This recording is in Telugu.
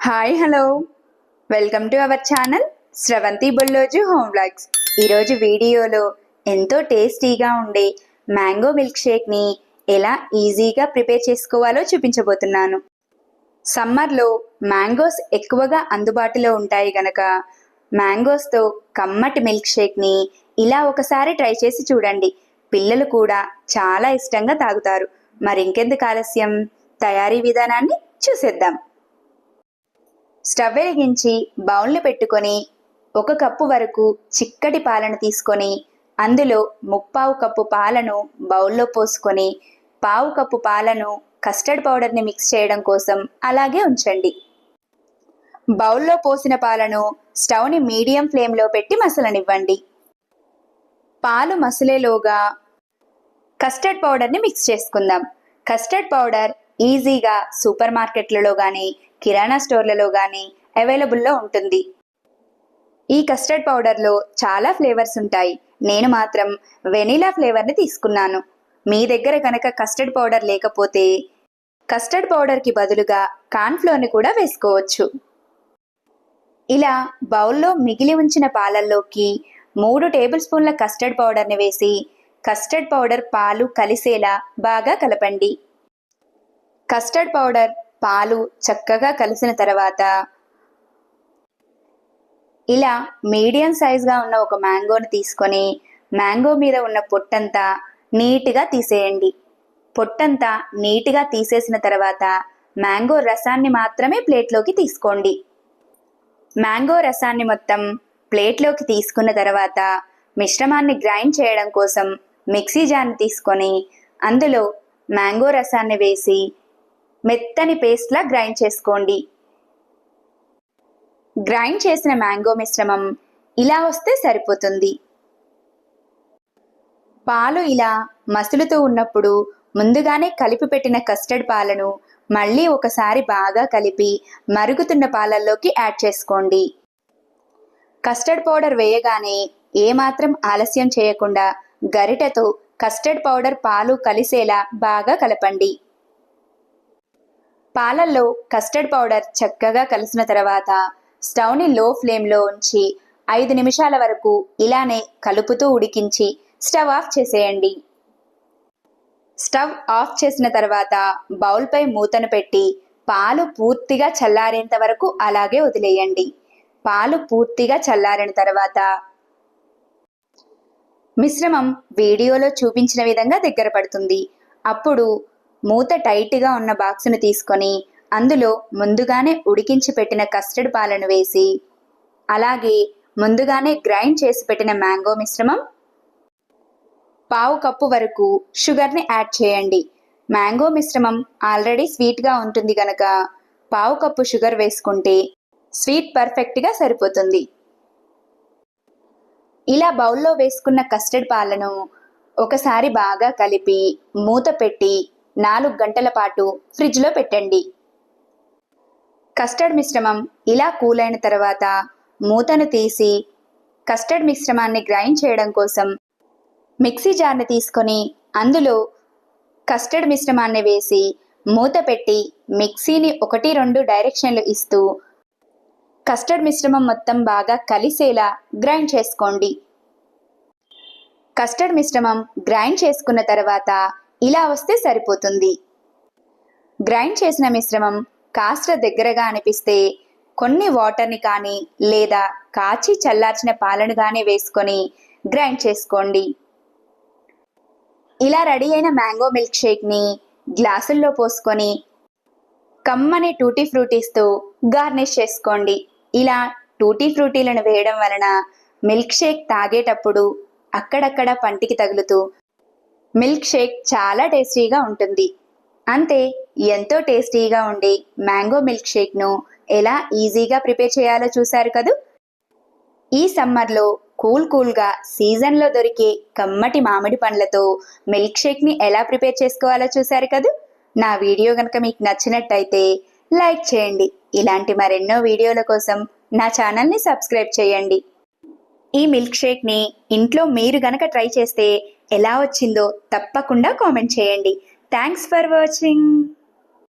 Hi hello welcome to our channel Sravanthi Bulloju home vlogs ఈరోజు వీడియోలో ఎంతో టేస్టీగా ఉండే మ్యాంగో మిల్క్ షేక్ని ఎలా ఈజీగా ప్రిపేర్ చేసుకోవాలో చూపించబోతున్నాను. సమ్మర్లో మ్యాంగోస్ ఎక్కువగా అందుబాటులో ఉంటాయి గనక మ్యాంగోస్తో కమ్మటి మిల్క్ షేక్ని ఇలా ఒకసారి ట్రై చేసి చూడండి. పిల్లలు కూడా చాలా ఇష్టంగా తాగుతారు. మరి ఇంకెందుకు ఆలస్యం? తయారీ విధానాన్ని చూసేద్దాం. స్టవ్ వెలిగించి బౌల్ని పెట్టుకొని ఒక కప్పు వరకు చిక్కటి పాలను తీసుకొని అందులో ముప్పావు కప్పు పాలను బౌల్లో పోసుకొని పావు కప్పు పాలను కస్టర్డ్ పౌడర్ని మిక్స్ చేయడం కోసం అలాగే ఉంచండి. బౌల్లో పోసిన పాలను స్టవ్ని మీడియం ఫ్లేమ్లో పెట్టి మసలనివ్వండి. పాలు మసలేలోగా కస్టర్డ్ పౌడర్ని మిక్స్ చేసుకుందాం. కస్టర్డ్ పౌడర్ ఈజీగా సూపర్ మార్కెట్లలో కానీ కిరాణా స్టోర్లలో కానీ అవైలబుల్లో ఉంటుంది. ఈ కస్టర్డ్ పౌడర్లో చాలా ఫ్లేవర్స్ ఉంటాయి. నేను మాత్రం వెనీలా ఫ్లేవర్ని తీసుకున్నాను. మీ దగ్గర కనుక కస్టర్డ్ పౌడర్ లేకపోతే కస్టర్డ్ పౌడర్కి బదులుగా కాన్ఫ్లోర్ని కూడా వేసుకోవచ్చు. ఇలా బౌల్లో మిగిలి ఉంచిన పాలల్లోకి మూడు టేబుల్ స్పూన్ల కస్టర్డ్ పౌడర్ని వేసి కస్టర్డ్ పౌడర్ పాలు కలిసేలా బాగా కలపండి. కస్టర్డ్ పౌడర్ పాలు చక్కగా కలిసిన తర్వాత ఇలా మీడియం సైజ్గా ఉన్న ఒక మ్యాంగోని తీసుకొని మ్యాంగో మీద ఉన్న పొట్టంతా నీట్గా తీసేయండి. పొట్టంతా నీట్గా తీసేసిన తర్వాత మ్యాంగో రసాన్ని మాత్రమే ప్లేట్లోకి తీసుకోండి. మ్యాంగో రసాన్ని మొత్తం ప్లేట్లోకి తీసుకున్న తర్వాత మిశ్రమాన్ని గ్రైండ్ చేయడం కోసం మిక్సీ జార్ని తీసుకొని అందులో మ్యాంగో రసాన్ని వేసి మెత్తని పేస్ట్లా గ్రైండ్ చేసుకోండి. గ్రైండ్ చేసిన మ్యాంగో మిశ్రమం ఇలా వస్తే సరిపోతుంది. పాలు ఇలా మసులుతూ ఉన్నప్పుడు ముందుగానే కలిపి పెట్టిన కస్టర్డ్ పాలను మళ్ళీ ఒకసారి బాగా కలిపి మరుగుతున్న పాలల్లోకి యాడ్ చేసుకోండి. కస్టర్డ్ పౌడర్ వేయగానే ఏమాత్రం ఆలస్యం చేయకుండా గరిటతో కస్టర్డ్ పౌడర్ పాలు కలిసేలా బాగా కలపండి. పాలల్లో కస్టర్డ్ పౌడర్ చక్కగా కలిసిన తర్వాత స్టవ్ని లో ఫ్లేమ్లో ఉంచి ఐదు నిమిషాల వరకు ఇలానే కలుపుతూ ఉడికించి స్టవ్ ఆఫ్ చేసేయండి. స్టవ్ ఆఫ్ చేసిన తర్వాత బౌల్పై మూతను పెట్టి పాలు పూర్తిగా చల్లారేంత వరకు అలాగే వదిలేయండి. పాలు పూర్తిగా చల్లారిన తర్వాత మిశ్రమం వీడియోలో చూపించిన విధంగా దగ్గర పడుతుంది. అప్పుడు మూత టైట్గా ఉన్న బాక్సును తీసుకొని అందులో ముందుగానే ఉడికించి పెట్టిన కస్టర్డ్ పాలను వేసి అలాగే ముందుగానే గ్రైండ్ చేసి పెట్టిన మ్యాంగో మిశ్రమం పావు కప్పు వరకు షుగర్ని యాడ్ చేయండి. మ్యాంగో మిశ్రమం ఆల్రెడీ స్వీట్గా ఉంటుంది కనుక పావు కప్పు షుగర్ వేసుకుంటే స్వీట్ పర్ఫెక్ట్గా సరిపోతుంది. ఇలా బౌల్లో వేసుకున్న కస్టర్డ్ పాలను ఒకసారి బాగా కలిపి మూత పెట్టి నాలుగు గంటల పాటు ఫ్రిడ్జ్లో పెట్టండి. కస్టర్డ్ మిశ్రమం ఇలా కూల్ అయిన తర్వాత మూతను తీసి కస్టర్డ్ మిశ్రమాన్ని గ్రైండ్ చేయడం కోసం మిక్సీ జార్ని తీసుకొని అందులో కస్టర్డ్ మిశ్రమాన్ని వేసి మూత పెట్టి మిక్సీని ఒకటి రెండు డైరెక్షన్లు ఇస్తూ కస్టర్డ్ మిశ్రమం మొత్తం బాగా కలిసేలా గ్రైండ్ చేసుకోండి. కస్టర్డ్ మిశ్రమం గ్రైండ్ చేసుకున్న తర్వాత ఇలా వస్తే సరిపోతుంది. గ్రైండ్ చేసిన మిశ్రమం కాస్త దగ్గరగా అనిపిస్తే కొన్ని వాటర్ని కానీ లేదా కాచి చల్లార్చిన పాలను కానీ వేసుకొని గ్రైండ్ చేసుకోండి. ఇలా రెడీ అయిన మ్యాంగో మిల్క్ షేక్ని గ్లాసుల్లో పోసుకొని కమ్మని టూటీ ఫ్రూటీస్తో గార్నిష్ చేసుకోండి. ఇలా టూటీ ఫ్రూటీలను వేయడం వలన మిల్క్ షేక్ తాగేటప్పుడు అక్కడక్కడ పంటికి తగులుతూ మిల్క్ షేక్ చాలా టేస్టీగా ఉంటుంది. అంతే ఎంతో టేస్టీగా ఉండే మ్యాంగో మిల్క్ షేక్ను ఎలా ఈజీగా ప్రిపేర్ చేయాలో చూశారు కదూ? ఈ సమ్మర్లో కూల్ కూల్గా సీజన్లో దొరికే కమ్మటి మామిడి పండ్లతో మిల్క్ షేక్ని ఎలా ప్రిపేర్ చేసుకోవాలో చూశారు కదూ? నా వీడియో కనుక మీకు నచ్చినట్టయితే లైక్ చేయండి. ఇలాంటి మరెన్నో వీడియోల కోసం నా ఛానల్ని సబ్స్క్రైబ్ చేయండి. ఈ మిల్క్ షేక్ని ఇంట్లో మీరు గనక ట్రై చేస్తే ఎలా వచ్చిందో తప్పకుండా కామెంట్ చేయండి. Thanks for watching